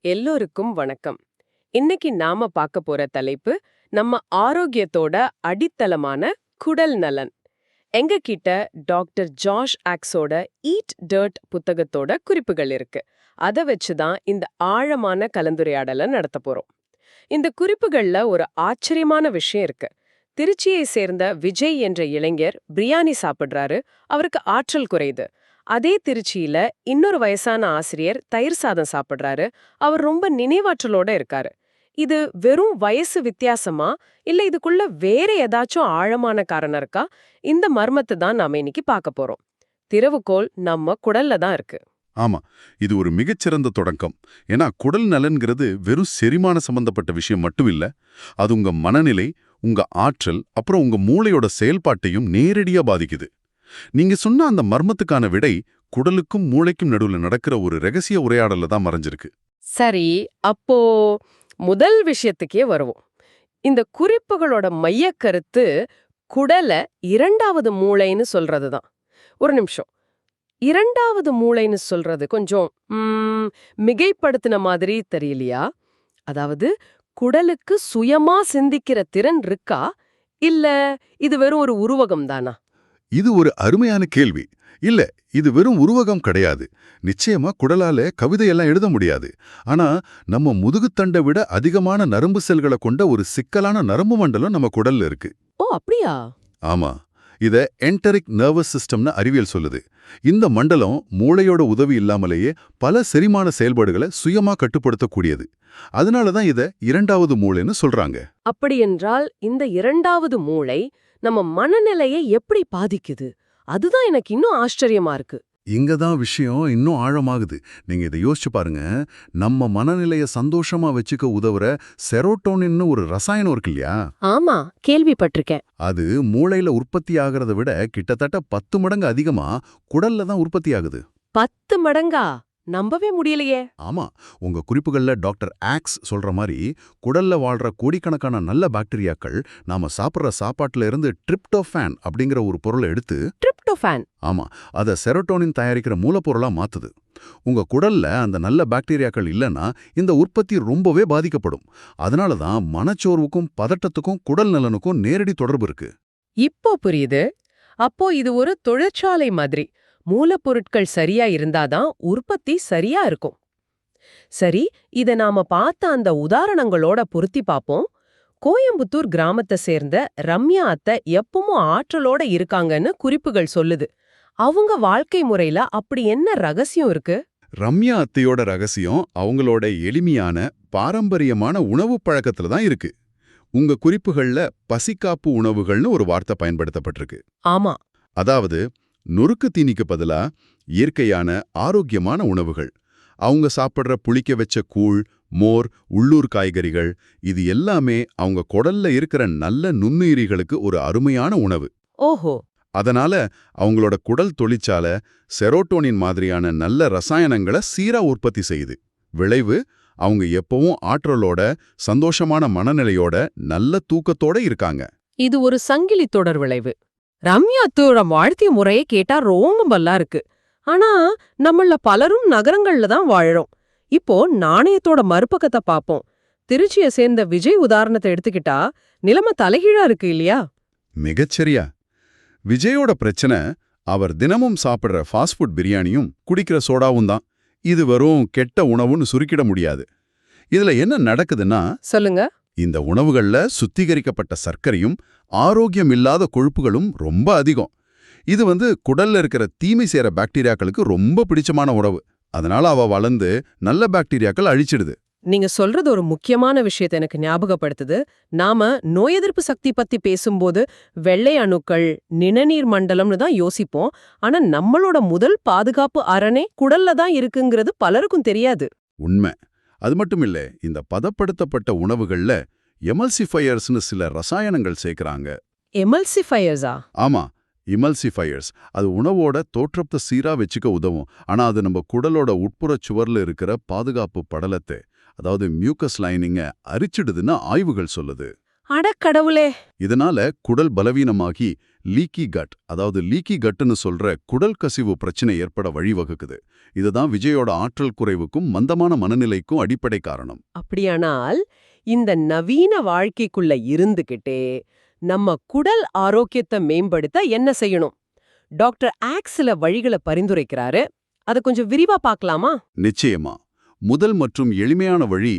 எல்லோருக்கும் வணக்கம். இன்னைக்கு நாம பார்க்க போற தலைப்பு நம்ம ஆரோக்கியத்தோட அடித்தளமான குடல் நலன். எங்க கிட்ட டாக்டர் ஜாஷ் ஆக்ஸோட ஈட் டர்ட் புத்தகத்தோட குறிப்புகள் இருக்கு. அத வச்சு தான் இந்த ஆழமான கலந்துரையாடலை நடத்த போறோம். இந்த குறிப்புகள்ல ஒரு ஆச்சரியமான விஷயம் இருக்கு. திருச்சியை சேர்ந்த விஜய் என்ற இளைஞர் பிரியாணி சாப்பிடுறாரு. அவருக்கு ஆற்றல் குறையுது. அதே திருச்சியில இன்னொரு வயசான ஆசிரியர் தயிர் சாதம் சாப்பிடுறாரு. அவர் ரொம்ப நினைவாற்றலோட இருக்காரு. இது வெறும் வயசு வித்தியாசமா? இல்ல இதுக்குள்ள வேற ஏதாச்சும் ஆழமான காரணம் இருக்கா? இந்த மர்மத்தை தான் நாம இன்னைக்கு பார்க்க போறோம். திறவுகோல் நம்ம குடல்ல தான் இருக்கு. ஆமா. இது ஒரு மிகச்சிறந்த தொடக்கம். ஏன்னா குடல் நலன்கிறது வெறும் செரிமான சம்பந்தப்பட்ட விஷயம் மட்டும் இல்ல அது உங்க மனநிலை உங்க ஆற்றல் அப்புறம் உங்க மூளையோட செயல்பாட்டையும் நேரடியா பாதிக்குது. நீங்க சொன்ன அந்த மர்மத்துக்கான விடை குடலுக்கும் மூளைக்கும் நடுவுல நடக்கிற ஒரு ரகசிய உரையாடல்ல தான் மறைஞ்சிருக்கு. சரி அப்போ முதல் விஷயத்துக்கே வருவோம். இந்த குறிப்புகளோட மையக்கருத்து குடல இரண்டாவது மூளைன்னு சொல்றது தான் ஒரு நிமிஷம். இரண்டாவது மூளைன்னு சொல்றது கொஞ்சம் மிகைப்படுத்தின மாதிரி தெரியலையா? அதாவது குடலுக்கு சுயமா சிந்திக்கிற திறன் இருக்கா? இல்ல இது வெறும் ஒரு உருவகம் தானா? இது ஒரு அருமையான கேள்வி. இல்ல இது வெறும் உருவகம் கிடையாது. நிச்சயமா குடலால கவிதையெல்லாம் எழுத முடியாது. ஆனா நம்ம முதுகுத்தண்டை விட அதிகமான நரம்பு செல்களை கொண்ட ஒரு சிக்கலான நரம்பு மண்டலம் நம்ம குடல்ல இருக்கு. ஓ அப்படியா? ஆமா. இத என்டரிக் நர்வஸ் சிஸ்டம்னு அறிவியல் சொல்லுது. இந்த மண்டலம் மூளையோட உதவி இல்லாமலேயே பல செரிமான செயல்பாடுகளை சுயமா கட்டுப்படுத்தக்கூடியது. அதனால தான் இத இரண்டாவது மூளைன்னு சொல்றாங்க. அப்படியென்றால் இந்த இரண்டாவது மூளை நம்ம மனநிலையை எப்படி பாதிக்குது? அதுதான் எனக்கு இன்னும் ஆச்சரியமா இருக்கு. இங்க தான் விஷயம் இன்னும் ஆழமாகுது. நீங்க இதை யோசிச்சு பாருங்க. நம்ம மனநிலைய சந்தோஷமா வச்சுக்க உதவுற செரோட்டோனின்னு ஒரு ரசாயனம் இருக்கு இல்லையா? ஆமா கேள்விப்பட்டிருக்கேன். அது மூளையில உற்பத்தி ஆகிறத விட கிட்டத்தட்ட பத்து மடங்கு அதிகமா குடல்ல தான் உற்பத்தி ஆகுது. பத்து மடங்கா? நம்பவே முடியலையே. ஆமா உங்க குறிப்புகள்ல டாக்டர் ஆக்ஸ் சொல்ற மாதிரி குடல்ல வாழ்ற கோடிக்கணக்கான நல்ல பாக்டீரியாக்கள் நாம சாப்பிடுற சாப்பாட்டுல இருந்து ட்ரிப்டோஃபான் அப்படிங்கிற ஒரு பொருளை எடுத்து ட்ரிப்டோஃபான். ஆமா அதை செரோட்டோனின் தயாரிக்கிற மூலப்பொருளா மாத்துது. உங்க குடல்ல அந்த நல்ல பாக்டீரியாக்கள் இல்லைன்னா இந்த உற்பத்தி ரொம்பவே பாதிக்கப்படும். அதனால தான் மனச்சோர்வுக்கும் பதட்டத்துக்கும் குடல் நலனுக்கும் நேரடி தொடர்பு இருக்கு. இப்போ புரியுது. அப்போ இது ஒரு தொழிற்சாலை மாதிரி. மூலப்பொருட்கள் சரியா இருந்தாதான் உற்பத்தி சரியா இருக்கும். சரி இத நாம பார்த்த அந்த உதாரணங்களோட பொருத்தி பாப்போம். கோயம்புத்தூர் கிராமத்தை சேர்ந்த ரம்யா அத்தை எப்பவும் ஆற்றலோட இருக்காங்கன்னு குறிப்புகள் சொல்லுது. அவங்க வாழ்க்கை முறையில அப்படி என்ன ரகசியம் இருக்கு? ரம்யா அத்தையோட ரகசியம் அவங்களோட எளிமையான பாரம்பரியமான உணவு பழக்கத்துல தான் இருக்கு. உங்க குறிப்புகள்ல பசிக்காப்பு உணவுகள்னு ஒரு வார்த்தை பயன்படுத்தப்பட்டிருக்கு. ஆமா. அதாவது நொறுக்கு தீனிக்கு பதிலா இயற்கையான ஆரோக்கியமான உணவுகள். அவங்க சாப்பிடுற புளிக்க வச்ச கூழ் மோர் உள்ளூர் காய்கறிகள் இது எல்லாமே அவங்க குடல்ல இருக்கிற நல்ல நுண்ணுயிரிகளுக்கு ஒரு அருமையான உணவு. ஓஹோ! அதனால அவங்களோட குடல் தொழிற்சாலை செரோட்டோனின் மாதிரியான நல்ல ரசாயனங்களை சீரா உற்பத்தி செய்யுது. விளைவு அவங்க எப்பவும் ஆற்றலோட சந்தோஷமான மனநிலையோட நல்ல தூக்கத்தோட இருக்காங்க. இது ஒரு சங்கிலி தொடர் விளைவு. ரம்யா அத்தோட வாழ்த்திய முறையை கேட்டா ரொம்ப பல்லா இருக்கு. ஆனா நம்மள பலரும் நகரங்கள்ல தான் வாழறோம். இப்போ நாணயத்தோட மறுபக்கத்தை பாப்போம். திருச்சிய சேர்ந்த விஜய் உதாரணத்தை எடுத்துக்கிட்டா நிலைமை தலைகீழா இருக்கு இல்லையா? மிகச்சரியா. விஜயோட பிரச்சனை அவர் தினமும் சாப்பிடுற ஃபாஸ்ட் ஃபுட் பிரியாணியும் குடிக்கிற சோடாவும் தான். இது வெறும் கெட்ட உணவுன்னு சுருக்கிட முடியாது. இதுல என்ன நடக்குதுன்னா சொல்லுங்க. இந்த உணவுகள்ல சுத்திகரிக்கப்பட்ட சர்க்கரையும் ஆரோக்கியம் இல்லாத கொழுப்புகளும் ரொம்ப அதிகம். இது வந்து குடல்ல இருக்கிற தீமை சேர பாக்டீரியாக்களுக்கு ரொம்ப பிடிச்சமான உணவு. அதனால அவ வளர்ந்து நல்ல பாக்டீரியாக்கள் அழிச்சிடுது. நீங்க சொல்றது ஒரு முக்கியமான விஷயத்தை எனக்கு ஞாபகப்படுத்துது. நாம நோய் எதிர்ப்பு சக்தி பத்தி பேசும்போது வெள்ளை அணுக்கள் நிணநீர் மண்டலம்னு தான் யோசிப்போம். ஆனா நம்மளோட முதல் பாதுகாப்பு அரணே குடல்ல தான் இருக்குங்கிறது பலருக்கும் தெரியாது. உண்மை. அது மட்டும் இல்ல இந்த பதப்படுத்தப்பட்ட உணவுகள்ல எமல்சிஃபையர்ஸ்னு சில ரசாயனங்கள் சேர்க்கறாங்க. எமல்சிஃபயர்ஸா? ஆமா இமல்சிஃபையர்ஸ் அது உணவோட தோற்றத்தை சீரா வச்சுக்க உதவும். ஆனா அது நம்ம குடலோட உட்புறச் சுவர்ல இருக்கிற பாதுகாப்பு படலத்தை அதாவது மியூக்கஸ் லைனிங்க அரிச்சிடுதுன்னு ஆய்வுகள் சொல்லுது. அடக்கடவுளே. இதனால குடல் பலவீனமாகி லீக்கி கட் அதாவது லீக்கி கட்டுன்னு சொல்ற குடல் கசிவு பிரச்சனை ஏற்பட வழிவகுக்குது. இதுதான் விஜயோட ஆற்றல் குறைவுக்கும் மந்தமான மனநிலைக்கும் அடிப்படை காரணம். அப்படியானால் இந்த நவீன வாழ்க்கைக்குள்ள இருந்துகிட்டே நம்ம குடல் ஆரோக்கியத்தை மேம்படுத்த என்ன செய்யணும்? டாக்டர் ஆக்ஸ் சில வழிகளை பரிந்துரைக்கிறாரு. அதை கொஞ்சம் விரிவா பார்க்கலாமா நிச்சயமா. முதல் மற்றும் எளிமையான வழி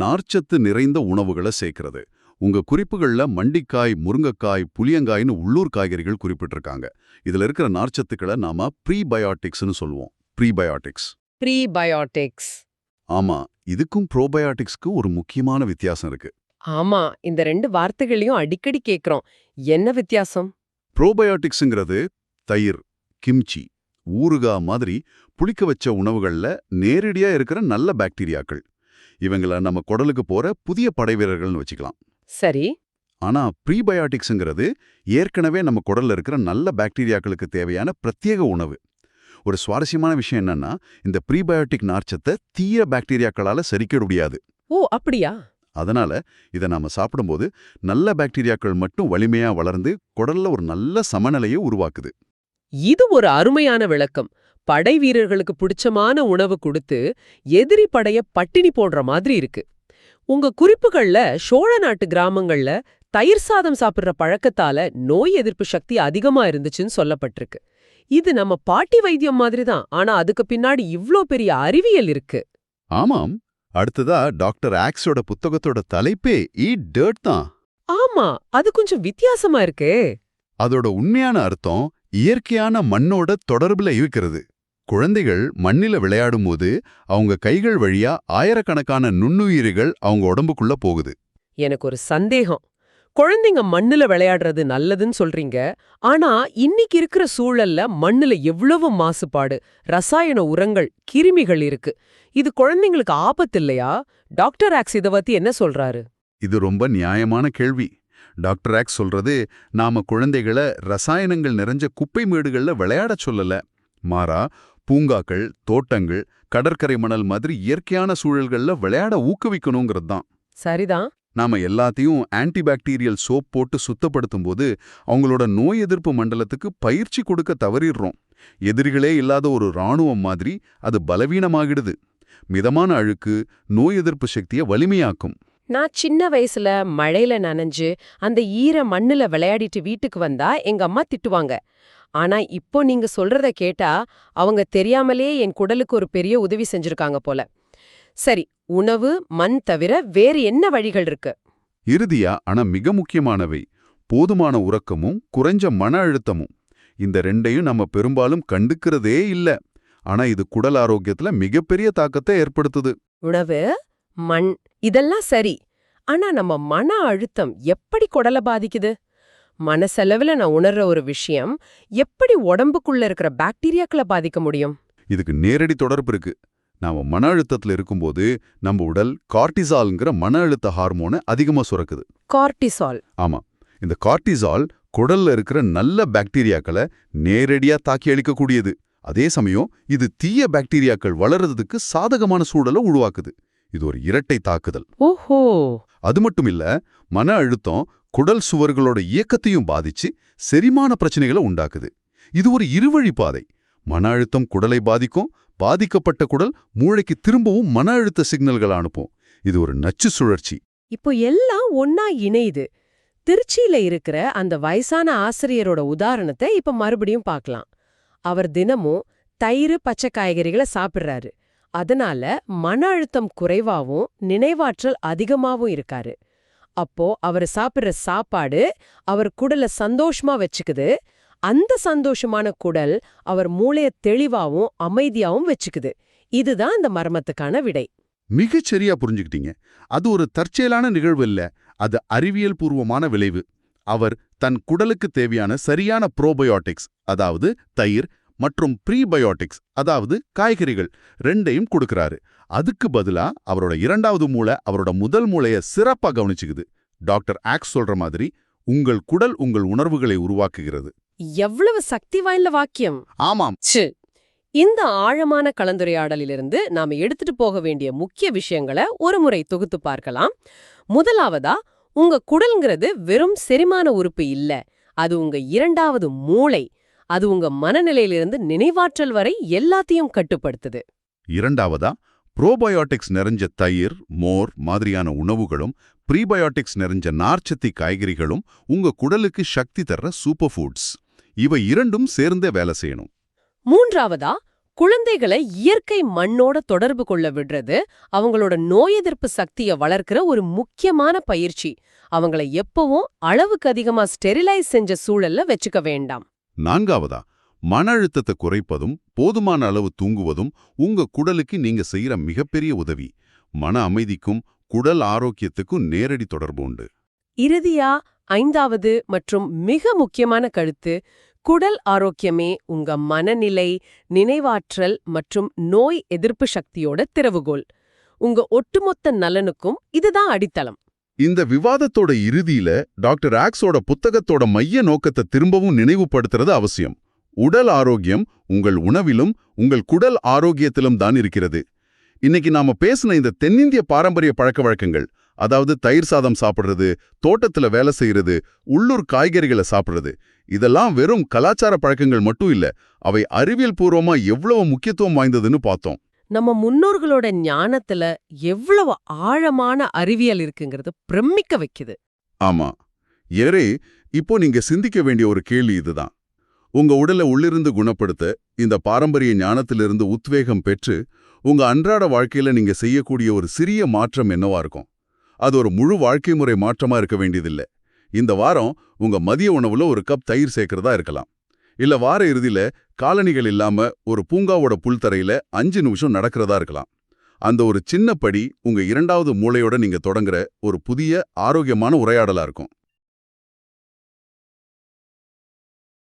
நார்ச்சத்து நிறைந்த உணவுகளை சேர்க்கிறது. உங்க குறிப்புகள்ல மண்டிக்காய் முருங்கைக்காய் புளியங்காய்னு உள்ளூர் காய்கறிகள் குறிப்பிட்டிருக்காங்க. இதுல இருக்கிற நார்ச்சத்துக்களை நாம ப்ரீபயாட்டிக்ஸ்னு சொல்லுவோம். ப்ரீபயாட்டிக்ஸ். ப்ரீபயோட்டிக்ஸ். ஆமா இதுக்கும் ப்ரோபயாட்டிக்ஸ்க்கு ஒரு முக்கியமான வித்தியாசம் இருக்கு. ஆமா இந்த ரெண்டு வார்த்தைகளையும் அடிக்கடி கேக்குறோம். என்ன வித்தியாசம்? ப்ரோபயாட்டிக்ஸுங்கிறது தயிர் கிம்ச்சி ஊறுகா மாதிரி புளிக்க வச்ச உணவுகள்ல நேரடியா இருக்கிற நல்ல பாக்டீரியாக்கள். இவங்கள நம்ம குடலுக்கு போற புதிய படைவீரர்கள்னு வச்சுக்கலாம். சரி. ஆனா ப்ரீபயாட்டிக்ஸுங்கிறது ஏற்கனவே நம்ம குடல்ல இருக்கிற நல்ல பாக்டீரியாக்களுக்கு தேவையான பிரத்யேக உணவு. ஒரு சுவாரஸ்யமான விஷயம் என்னன்னா இந்த ப்ரீபயோட்டிக் நார்ச்சத்தை தீய பாக்டீரியாக்களால சரிக்க முடியாது. ஓ அப்படியா? அதனால இதை நாம சாப்பிடும்போது நல்ல பாக்டீரியாக்கள் மட்டும் வலிமையா வளர்ந்து குடல்ல ஒரு நல்ல சமநிலையை உருவாக்குது. இது ஒரு அருமையான விளக்கம். படை வீரர்களுக்கு பிடிச்சமான உணவு கொடுத்து எதிரி படைய பட்டினி போடுற மாதிரி இருக்கு. உங்க குறிப்புகள்ல சோழ நாட்டு கிராமங்கள்ல தயிர் சாதம் சாப்பிடுற பழக்கத்தால நோய் எதிர்ப்பு சக்தி அதிகமா இருந்துச்சுன்னு சொல்லப்பட்டிருக்கு. இது நம்ம பாட்டி வைத்தியம் மாதிரி தான் ஆனா அதுக்கு பின்னாடி இவ்ளோ பெரிய அறிவியல் இருக்கு. ஆமாம். அடுத்ததா டாக்டர் ஆக்ஸோட புத்தகத்தோட தலைப்பே ஈட் டர்ட் தான். ஆமா அது கொஞ்சம் வித்தியாசமா இருக்கே. அதோட உண்மையான அர்த்தம் இயற்கையான மண்ணோட தொடர்புல இருக்கிறது குழந்தைகள் மண்ணில விளையாடும்போது அவங்க கைகள் வழியா ஆயிரக்கணக்கான நுண்ணுயிரிகள் அவங்க உடம்புக்குள்ள போகுது. எனக்கு ஒரு சந்தேகம். குழந்தைங்க மண்ணுல விளையாடுறது நல்லதுன்னு சொல்றீங்க. ஆனா இன்னைக்கு இருக்கிற சூழல்ல மண்ணுல எவ்வளவு மாசுபாடு ரசாயன உரங்கள் கிருமிகள் இருக்கு. இது குழந்தைங்களுக்கு ஆபத்து இல்லையா? டாக்டர் ஆக்ஸ் இத பத்தி என்ன சொல்றாரு? இது ரொம்ப நியாயமான கேள்வி. டாக்டர் ஆக்ஸ் சொல்றது நாம குழந்தைகளை ரசாயனங்கள் நிறைஞ்ச குப்பை மேடுகள்ல விளையாடச் சொல்லல. மாறா பூங்காக்கள் தோட்டங்கள் கடற்கரை மணல் மாதிரி இயற்கையான சூழல்கள்ல விளையாட ஊக்குவிக்கணுங்கிறது தான். சரிதான். நாம எல்லாத்தையும் ஆன்டிபாக்டீரியல் சோப் போட்டு சுத்தப்படுத்தும் போது அவங்களோட நோய் எதிர்ப்பு மண்டலத்துக்கு பயிற்சி கொடுக்க தவறிடுறோம். எதிரிகளே இல்லாத ஒரு ராணுவம் மாதிரி அது பலவீனமாகிடுது. மிதமான அழுக்கு நோய் எதிர்ப்பு சக்தியை வலிமையாக்கும். நான் சின்ன வயசுல மழையில நனைஞ்சு அந்த ஈர மண்ணுல விளையாடிட்டு வீட்டுக்கு வந்தா எங்க அம்மா திட்டுவாங்க. ஆனா இப்போ நீங்க சொல்றத கேட்டா அவங்க தெரியாமலே என் குடலுக்கு ஒரு பெரிய உதவி செஞ்சிருக்காங்க போல. சரி உணவு மண் தவிர வேறு என்ன வழிகள் இருக்கு? இறுதியா ஆனா மிக முக்கியமானவை. போதுமான உறக்கமும் குறைஞ்ச மன அழுத்தமும். இந்த ரெண்டையும் நம்ம பெரும்பாலும் கண்டுக்கிறதே இல்ல. ஆனா இது குடல் ஆரோக்கியத்துல மிகப்பெரிய தாக்கத்தை ஏற்படுத்துது. உணவு மண் இதெல்லாம் சரி. ஆனா நம்ம மன அழுத்தம் எப்படி குடலை பாதிக்குது? மனசெலவுல நான் உணர்ற ஒரு விஷயம் எப்படி உடம்புக்குள்ள இருக்கிற பாக்டீரியாக்களை பாதிக்க முடியும்? இதுக்கு நேரடி தொடர்பு இருக்கு. நாம மன அழுத்தத்துல இருக்கும்போது நம்ம உடல் கார்டிசால்ங்கிற மன அழுத்த ஹார்மோனை அதிகமா சுரக்குது. கார்டிசால் ஆமா. இந்த கார்டிசால் குடல்ல இருக்கிற நல்ல பாக்டீரியாக்களை நேரடியா தாக்கி அளிக்கக்கூடியது அதே சமயம் இது தீய பாக்டீரியாக்கள் வளர்றதுக்கு சாதகமான சூழலை உருவாக்குது. இது ஒரு இரட்டை தாக்குதல். ஓஹோ! அது மட்டும் இல்ல மன அழுத்தம் குடல் சுவர்களோட இயக்கத்தையும் பாதிச்சு செரிமான பிரச்சனைகளை உண்டாக்குது. இது ஒரு இருவழி பாதை. மன அழுத்தம் குடலை பாதிக்கும். பாதிக்கப்பட்ட குடல் மூளைக்கு திரும்பவும் மன அழுத்த சிக்னல்களை அனுப்பும். இது ஒரு நச்சு சுழற்சி. இப்போ எல்லாம் ஒன்னா இணையுது. திருச்சியில இருக்கிற அந்த வயசான ஆசிரியரோட உதாரணத்தை இப்ப மறுபடியும் பார்க்கலாம். அவர் தினமும் தயிர் பச்சை காய்கறிகளை சாப்பிடுறாரு. அதனால மன அழுத்தம் குறைவாவும் நினைவாற்றல் அதிகமாவும் இருக்காரு. அப்போ அவர் சாப்பிடுற சாப்பாடு அவர் குடலை சந்தோஷமா வச்சுக்குது. அந்த சந்தோஷமான குடல் அவர் மூளைய தெளிவாவும் அமைதியாவும் வச்சுக்குது. இதுதான் அந்த மர்மத்துக்கான விடை. மிகச் சரியா புரிஞ்சுக்கிட்டீங்க. அது ஒரு தற்செயலான நிகழ்வு இல்ல. அது அறிவியல் பூர்வமான விளைவு. அவர் தன் குடலுக்கு தேவையான சரியான புரோபயோட்டிக்ஸ் அதாவது தயிர் மற்றும் ப்ரீபயோட்டிக்ஸ் அதாவது காய்கறிகள் ரெண்டையும் கொடுக்கறாரு. அதுக்கு பதிலா அவரோட இரண்டாவது மூளை அவரோட முதல் மூளைய சிறப்பா கவனிச்சுக்குது. டாக்டர் ஆக்ஸ் சொல்ற மாதிரி உங்கள் குடல் உங்கள் உணர்வுகளை உருவாக்குகிறது. எவ்வளவு சக்தி வாய்ந்த வாக்கியம். ஆமாம். ச்சு. இந்த ஆழமான கலந்துரையாடலிலிருந்து நாம எடுத்துட்டு போக வேண்டிய முக்கிய விஷயங்களை ஒரு முறை தொகுத்து பார்க்கலாம். முதலாவதா உங்க குடல்ங்கிறது வெறும் செரிமான உறுப்பு இல்ல. அது உங்க இரண்டாவது மூளை. அது உங்க மனநிலையிலிருந்து நினைவாற்றல் வரை எல்லாத்தையும் கட்டுப்படுத்துது. இரண்டாவதா ப்ரோபயோட்டிக்ஸ் நிறைஞ்ச தயிர் மோர் மாதிரியான உணவுகளும் ப்ரீபயோட்டிக்ஸ் நிறைஞ்ச நார்ச்சத்தி காய்கறிகளும் உங்க குடலுக்கு சக்தி தர்ற சூப்பர் ஃபுட்ஸ் இவை இரண்டும் சேர்ந்தே வேலை செய்யணும். மூன்றாவதா குழந்தைகளை இயற்கை மண்ணோட தொடர்பு கொள்ள விடுறது அவங்களோட நோய் எதிர்ப்பு சக்தியை வளர்க்கிற ஒரு முக்கியமான பயிற்சி. அவங்கள எப்பவும் அளவுக்கு அதிகமா ஸ்டெரிலைஸ் செஞ்ச சூழல்ல வச்சுக்க வேண்டாம். நான்காவதா மன அழுத்தத்தை குறைப்பதும் போதுமான அளவு தூங்குவதும் உங்க குடலுக்கு நீங்க செய்யற மிகப்பெரிய உதவி. மன அமைதிக்கும் குடல் ஆரோக்கியத்துக்கும் நேரடி தொடர்பு உண்டு. இறுதியா ஐந்தாவது மற்றும் மிக முக்கியமான கருத்து குடல் ஆரோக்கியமே உங்க மனநிலை நினைவாற்றல் மற்றும் நோய் எதிர்ப்பு சக்தியோட திறவுகோல். உங்க ஒட்டுமொத்த நலனுக்கும் இதுதான் அடித்தளம். இந்த விவாதத்தோட இறுதியில டாக்டர் ஆக்ஸோட புத்தகத்தோட மைய நோக்கத்தை திரும்பவும் நினைவுபடுத்துறது அவசியம். உடல் ஆரோக்கியம் உங்கள் உணவிலும் உங்கள் குடல் ஆரோக்கியத்திலும் தான் இருக்கிறது. இன்னைக்கு நாம பேசின இந்த தென்னிந்திய பாரம்பரிய பழக்க வழக்கங்கள் அதாவது தயிர் சாதம் சாப்பிடுறது தோட்டத்துல வேலை செய்யறது உள்ளூர் காய்கறிகளை சாப்பிடுறது இதெல்லாம் வெறும் கலாச்சார பழக்கங்கள் மட்டும் இல்ல அவை அறிவியல் பூர்வமா எவ்வளவு முக்கியத்துவம் வாய்ந்ததுன்னு பார்த்தோம். நம்ம முன்னோர்களோட ஞானத்துல எவ்வளவு ஆழமான அறிவியல் இருக்குங்கிறது பிரமிக்க வைக்குது. ஆமா. ஏரே இப்போ நீங்க சிந்திக்க வேண்டிய ஒரு கேள்வி இதுதான். உங்க உடலை உள்ளிருந்து குணப்படுத்த இந்த பாரம்பரிய ஞானத்திலிருந்து உத்வேகம் பெற்று உங்க அன்றாட வாழ்க்கையில நீங்க செய்யக்கூடிய ஒரு சிறிய மாற்றம் என்னவா இருக்கும்? அது ஒரு முழு வாழ்க்கை முறை மாற்றமா இருக்க வேண்டியதில்லை. இந்த வாரம் உங்க மதிய உணவுல ஒரு கப் தயிர் சேர்க்கறதா இருக்கலாம். இல்ல வார இறுதியில காலணிகள் இல்லாம ஒரு பூங்காவோட புல்தரையில அஞ்சு நிமிஷம் நடக்கிறதா இருக்கலாம். அந்த ஒரு சின்ன படி உங்க இரண்டாவது மூளையோட நீங்க தொடங்குற ஒரு புதிய ஆரோக்கியமான உரையாடலா இருக்கும்.